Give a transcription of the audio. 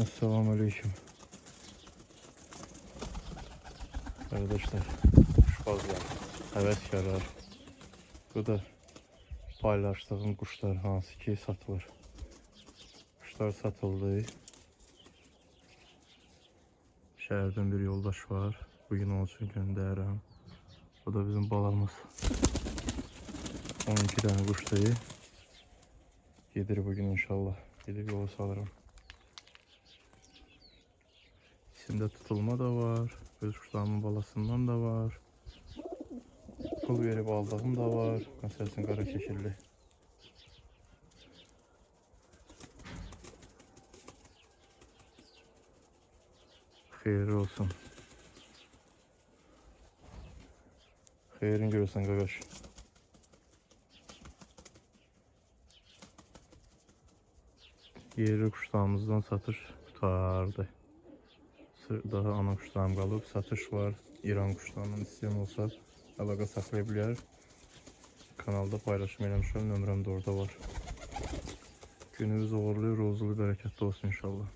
Esselamu Aleyküm. Arkadaşlar, kuşbazlar, həvəskarlar. Bu da paylaşdığım quşlar hansı ki satılır. Quşlar satıldı. Şəhərdən bir yoldaş var. Bugün onun üçün göndərirəm. Bu da bizim balamız. 12 tane kuş dayı. Gelir bugün inşallah. Gidip yola salarım. İçinde tutulma da var. Öz kuşlarımın balasından da var. Pul verip aldığım da var. Mesela kara şekilli. Hayırlı olsun. Hayırın görürsen kardeş. Yerli kuşlarımızdan satış tutardı. Daha ana kuşlarım qalıb, satış var. İran kuşlarından istəyən olsa əlaqə saxlaya bilər. Kanalda paylaşım eləmişəm, nömrəm də orada var. Gününüz uğurlu, rozulu, bərəkətli olsun inşallah.